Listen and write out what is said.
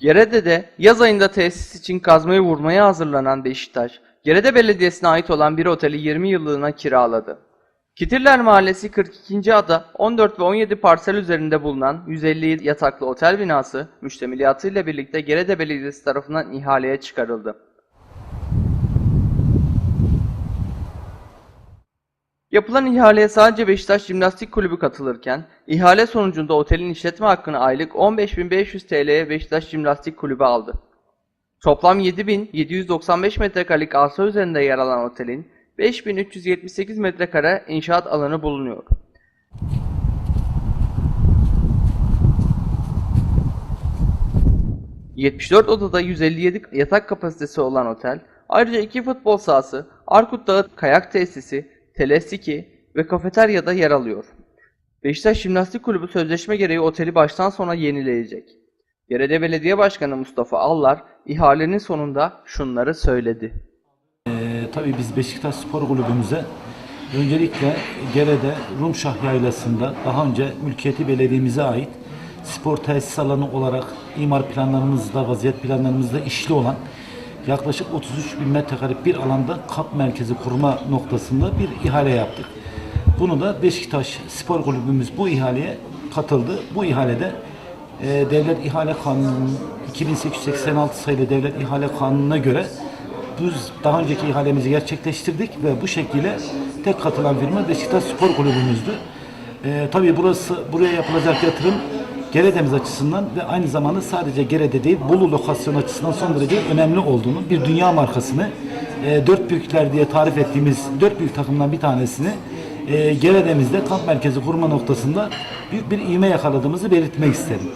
Gerede'de yaz ayında tesis için kazmayı vurmaya hazırlanan Beşiktaş, Gerede Belediyesi'ne ait olan bir oteli 20 yıllığına kiraladı. Kitirler Mahallesi 42. ada 14 ve 17 parsel üzerinde bulunan 150 yataklı otel binası müştemiliyatıyla birlikte Gerede Belediyesi tarafından ihaleye çıkarıldı. Yapılan ihaleye sadece Beşiktaş Jimnastik Kulübü katılırken, ihale sonucunda otelin işletme hakkını aylık 15.500 TL'ye Beşiktaş Jimnastik Kulübü aldı. Toplam 7.795 metrekarelik arsa üzerinde yer alan otelin 5.378 metrekare inşaat alanı bulunuyor. ...74 odada 157 yatak kapasitesi olan otel, ayrıca iki futbol sahası, Arkut Dağı kayak tesisi, telesiki ve kafeteryada yer alıyor. Beşiktaş Jimnastik Kulübü sözleşme gereği oteli baştan sona yenileyecek. Gerede Belediye Başkanı Mustafa Allar ihalenin sonunda şunları söyledi. Ee, tabii biz Beşiktaş Spor Kulübümüze öncelikle Gere'de Rumşah Yaylası'nda daha önce mülkiyeti belediyemize ait spor tesis alanı olarak imar planlarımızda, vaziyet planlarımızda işli olan yaklaşık 33 bin metrekarelik bir alanda kamp merkezi kurma noktasında bir ihale yaptık. Bunu da Beşiktaş Spor Kulübümüz bu ihaleye katıldı. Bu ihalede e, Devlet İhale Kanunu 2886 sayılı Devlet İhale Kanunu'na göre biz daha önceki ihalemizi gerçekleştirdik ve bu şekilde tek katılan firma Beşiktaş Spor Kulübümüzdü. Ee, tabii burası buraya yapılacak yatırım Gerede'miz açısından ve aynı zamanda sadece Gerede değil Bolu lokasyon açısından son derece önemli olduğunu bir dünya markasını e, dört büyükler diye tarif ettiğimiz dört büyük takımdan bir tanesini e, Gerede'mizde kamp merkezi kurma noktasında büyük bir ivme yakaladığımızı belirtmek isterim.